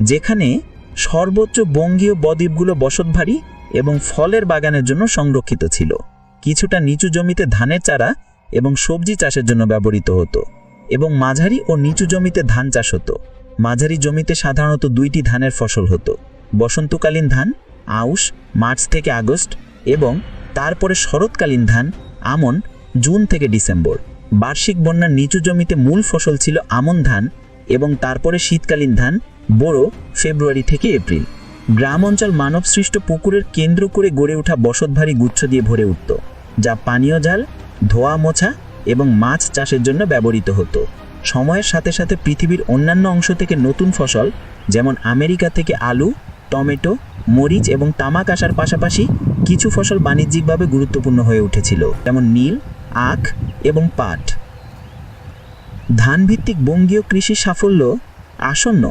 যেখানে সর্বোচ্চ বঙ্গীয় বদ্বীপগুলো বসতভারী এবং ফলের বাগানের জন্য সংরক্ষিত ছিল। কিছুটা নিচু জমিতে ধানের চারা এবং সবজি চাষের জন্য ব্যবহৃত হতো এবং মাঝারি ও নিচু জমিতে ধান চাষ হতো। মাঝারি জমিতে সাধারণত দুইটি ধানের ফসল হতো। বসন্তকালীন ধান, আউশ, মার্চ থেকে আগস্ট এবং তারপরে শরৎকালীন ধান, আমন, জুন থেকে ডিসেম্বর। বার্ষিক বন্যার নিচু জমিতে মূল ফসল ছিল আমন ধান এবং তারপরে শীতকালীন ধান বোরো ফেব্রুয়ারি থেকে এপ্রিল। গ্রাম অঞ্চল মানবসৃষ্ট পুকুরের কেন্দ্র করে গড়ে ওঠা বসতভারী গুচ্ছ দিয়ে ভরে উঠত, যা পানীয় জাল, ধোয়া মোছা এবং মাছ চাষের জন্য ব্যবহৃত হতো। সময়ের সাথে সাথে পৃথিবীর অন্যান্য অংশ থেকে নতুন ফসল, যেমন আমেরিকা থেকে আলু, টমেটো, মরিচ এবং তামাক আসার পাশাপাশি কিছু ফসল বাণিজ্যিকভাবে গুরুত্বপূর্ণ হয়ে উঠেছিল, যেমন নীল, আখ এবং পাট। ধানভিত্তিক বঙ্গীয় কৃষি সাফল্য আসন্ন।